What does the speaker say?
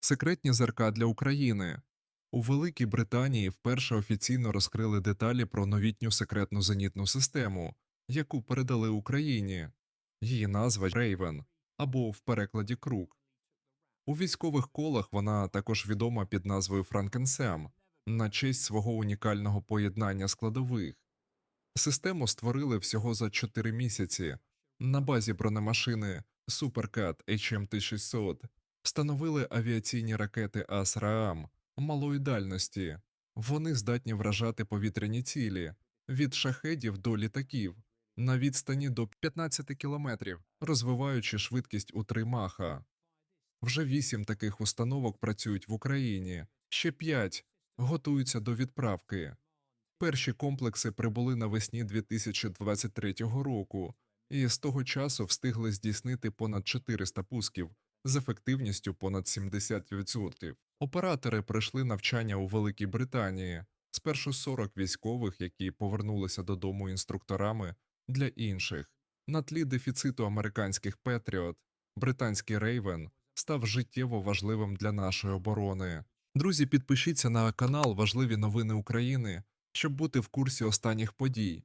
Секретні зерка для України. У Великій Британії вперше офіційно розкрили деталі про новітню секретну зенітну систему, яку передали Україні. Її назва Рейвен або в перекладі Крук. У військових колах вона також відома під назвою Франкенсем на честь свого унікального поєднання складових. Систему створили всього за 4 місяці. На базі бронемашини Суперкат HMT-600 встановили авіаційні ракети АС-РААМ малої дальності. Вони здатні вражати повітряні цілі від шахедів до літаків на відстані до 15 кілометрів, розвиваючи швидкість у 3 маха. Вже вісім таких установок працюють в Україні, ще п'ять готуються до відправки. Перші комплекси прибули навесні 2023 року, і з того часу встигли здійснити понад 400 пусків з ефективністю понад 70%. Оператори пройшли навчання у Великій Британії, спершу 40 військових, які повернулися додому інструкторами для інших. На тлі дефіциту американських Петріот, британський Рейвен став життєво важливим для нашої оборони. Друзі, підпишіться на канал Важливі новини України, щоб бути в курсі останніх подій.